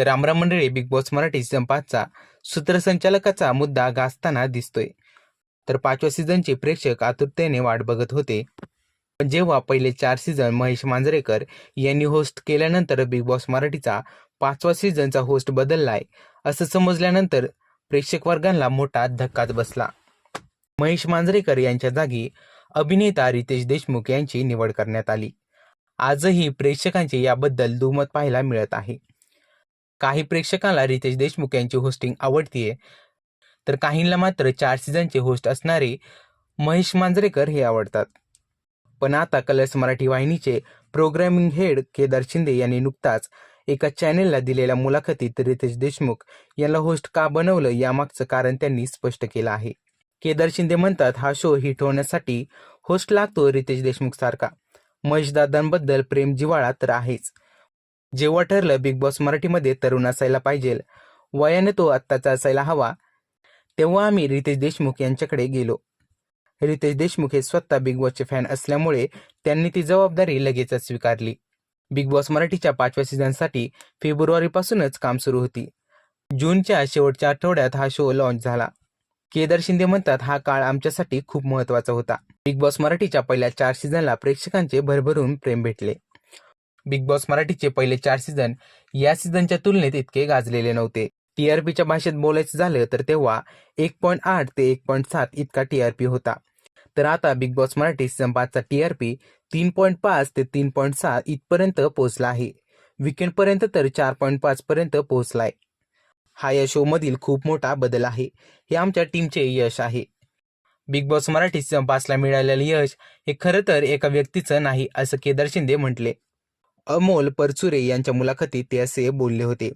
तर आमरा मंडळी बिग बॉस मराठी सीझन पाचचा सूत्रसंचालकाचा मुद्दा गाजताना दिसतोय. तर पाचव्या सीझनचे प्रेक्षक आतुरतेने वाट बघत होते. पण जेव्हा पहिले चार सीझन महेश मांजरेकर यांनी होस्ट केल्यानंतर बिग बॉस मराठीचा पाचवा सीझनचा होस्ट बदललाय असं समजल्यानंतर प्रेक्षक वर्गांना मोठा धक्काच बसला. महेश मांजरेकर यांच्या जागी अभिनेता रितेश देशमुख यांची निवड करण्यात आली. आजही प्रेक्षकांचे याबद्दल दुमत पाहायला मिळत आहे. काही प्रेक्षकांना रितेश देशमुख यांची होस्टिंग आवडतीये. तर काहींना मात्र चार सीझनचे होस्ट असणारे महेश मांजरेकर हे आवडतात. पण आता कलर्स मराठी वाहिनीचे प्रोग्रामिंग हेड केदार शिंदे यांनी नुकताच एका चॅनेलला दिलेल्या मुलाखतीत रितेश देशमुख यांना होस्ट का बनवलं यामागचं कारण त्यांनी स्पष्ट केलं आहे. केदार शिंदे म्हणतात हा शो हिट होण्यासाठी होस्ट लागतो रितेश देशमुख सारखा. महेशदादांबद्दल प्रेम जिव्हाळा तर आहेच. जेव्हा ठरलं बिग बॉस मराठीमध्ये तरुण असायला पाहिजे वयाने तो आत्ताचा असायला हवा तेव्हा आम्ही रितेश देशमुख यांच्याकडे गेलो. रितेश देशमुख हे स्वतः बिग बॉसचे फॅन असल्यामुळे त्यांनी ती जबाबदारी लगेचच स्वीकारली. बिग बॉस मराठीच्या पाचव्या सीझनसाठी फेब्रुवारीपासूनच काम सुरू होती. जूनच्या शेवटच्या आठवड्यात हा शो लॉन्च झाला. केदार शिंदे म्हणतात हा काळ आमच्यासाठी खूप महत्त्वाचा होता. बिग बॉस मराठीच्या पहिल्या चार सीझनला प्रेक्षकांचे भरभरून प्रेम भेटले. बिग बॉस मराठीचे पहिले चार सीझन या सीझनच्या तुलनेत इतके गाजलेले नव्हते. टीआरपीच्या भाषेत बोलायचं झालं तर तेव्हा एक पॉईंट आठ ते एक पॉईंट सात इतका टीआरपी होता. तर आता बिग बॉस मराठी सीझन पाचचा टीआरपी तीन पॉईंट पाच ते तीन पॉईंट सात इथपर्यंत पोहोचला आहे. विकेंडपर्यंत तर चार पॉईंट पाच पर्यंत पोहोचलाय. हा या शोमधील खूप मोठा बदल आहे. हे आमच्या टीमचे यश आहे. बिग बॉस मराठी सीझन पाचला मिळालेलं यश हे खरं तर एका व्यक्तीचं नाही असं केदार शिंदे म्हटले. अमोल परचुरे यांच्या मुलाखतीत ते असे बोलले होते.